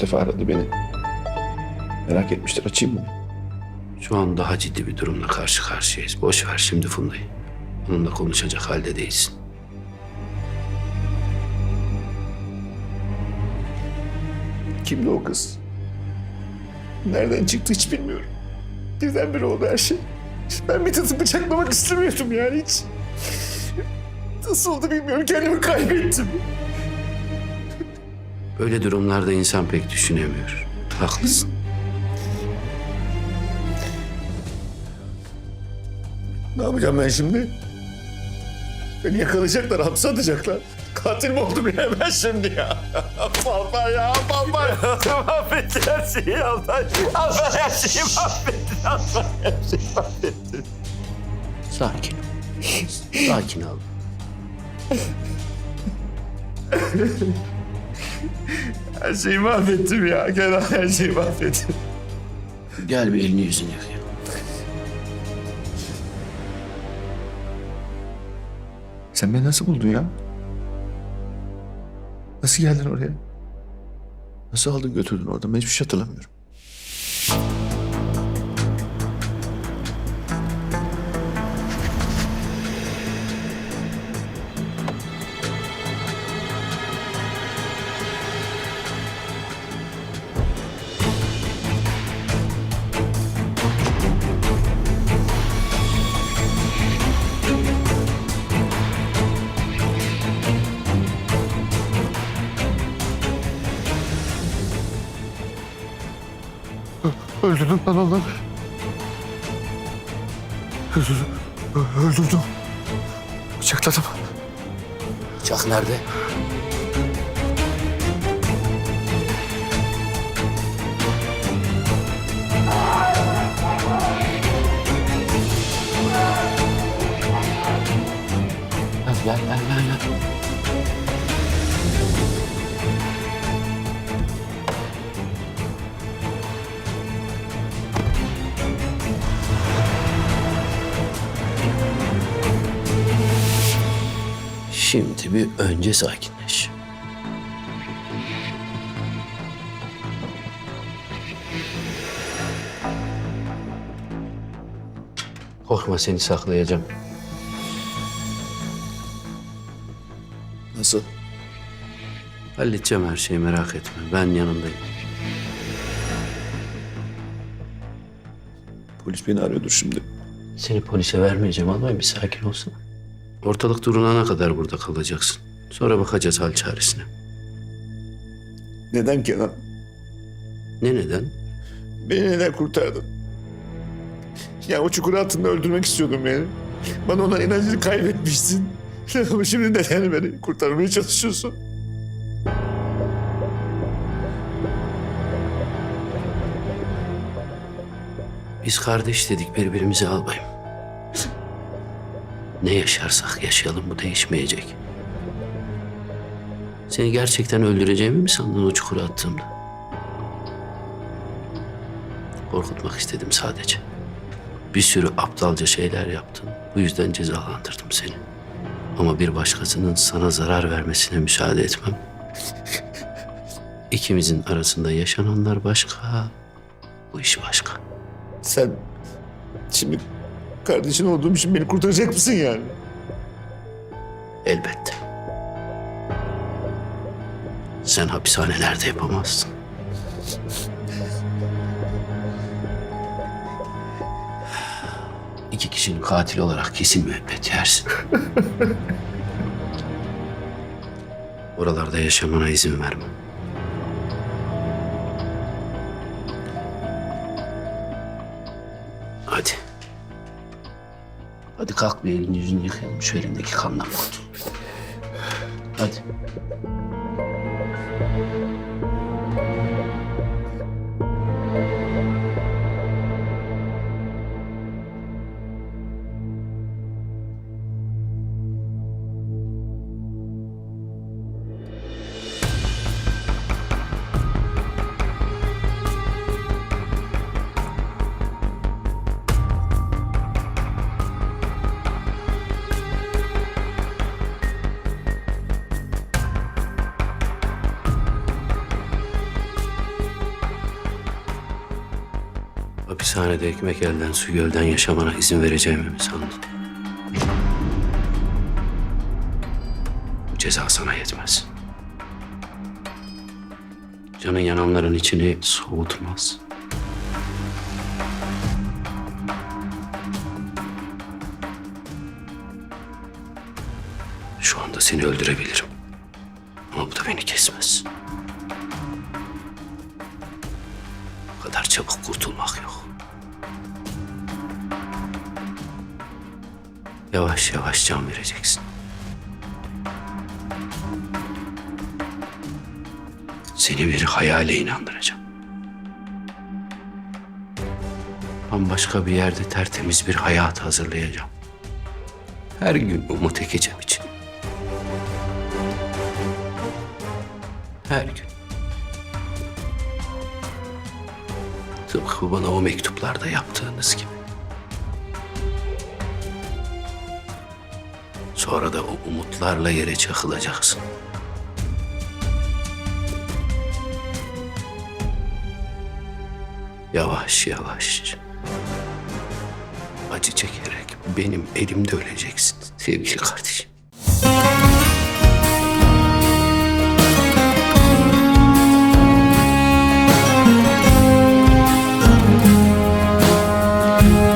defa aradı beni. Merak etmiştir açayım mı? Şu an daha ciddi bir durumla karşı karşıyayız. Boş ver şimdi Funda'yı. Onunla konuşacak halde değilsin. Kimdi o kız? Nereden çıktı hiç bilmiyorum. Birdenbire oldu her şey. Ben Mithat'ı bıçaklamak istemiyordum yani hiç. Nasıl oldu bilmiyorum kendimi kaybettim. Böyle durumlarda insan pek düşünemiyor. Haklısın. Ne yapacağım ben şimdi? Beni yakalayacaklar, hapse atacaklar. Katil mi oldum ya ben şimdi ya? Baba ya, baba. Mahvettin her şeyi Allah. Allah her şeyi mahvettin. Allah her şeyi mahvettin. Sakin ol. Sakin ol. Her şeyi mahvettim ya. Gel her şeyi mahvettim. Gel bir elini yüzünü yıkayalım. Sen beni nasıl buldun ya? Nasıl geldin oraya? Nasıl aldın götürdün oradan? Ben hiçbir şey hatırlamıyorum. Öldürdüm ben onları. Öldürdüm. Öldürdüm. Bıçakladım. Bıçak nerede? Gel gel gel gel. Şimdi bir önce sakinleş. Korkma seni saklayacağım. Nasıl? Halledeceğim her şeyi merak etme. Ben yanındayım. Polis beni arıyordur şimdi. Seni polise vermeyeceğim albayım bir sakin olsun. Ortalık durulana kadar burada kalacaksın. Sonra bakacağız hal çaresine. Neden Kenan? Ne neden? Beni neden kurtardın? Ya o çukur altında öldürmek istiyordum beni. Bana olan inancını kaybetmişsin. Ama şimdi neden beni kurtarmaya çalışıyorsun? Biz kardeş dedik birbirimize albayım. Ne yaşarsak yaşayalım bu değişmeyecek. Seni gerçekten öldüreceğimi mi sandın o çukura attığımda? Korkutmak istedim sadece. Bir sürü aptalca şeyler yaptın. Bu yüzden cezalandırdım seni. Ama bir başkasının sana zarar vermesine müsaade etmem. İkimizin arasında yaşananlar başka, bu iş başka. Sen şimdi kardeşin olduğum için beni kurtaracak mısın yani? Elbette. Sen hapishanelerde yapamazsın. İki kişinin katil olarak kesin müebbet yersin. Oralarda yaşamana izin vermem. Hadi. Hadi kalk bir elini yüzünü yıkayalım. Şu elindeki kandan kurtul. Hadi. Hapishanede ekmek elden su gölden yaşamana izin vereceğimi mi sandın? Bu ceza sana yetmez. Canın yananların içini soğutmaz. Şu anda seni öldürebilirim. Ama bu da beni kesmez. Bu kadar çabuk kurtulmak yok. Yavaş yavaş can vereceksin. Seni bir hayale inandıracağım. Bambaşka bir yerde tertemiz bir hayat hazırlayacağım. Her gün umut ekeceğim için. Her gün. Tıpkı bana o mektuplarda yaptığınız gibi. Sonra da o umutlarla yere çakılacaksın. Yavaş yavaş. Acı çekerek benim elimde öleceksin sevgili kardeşim.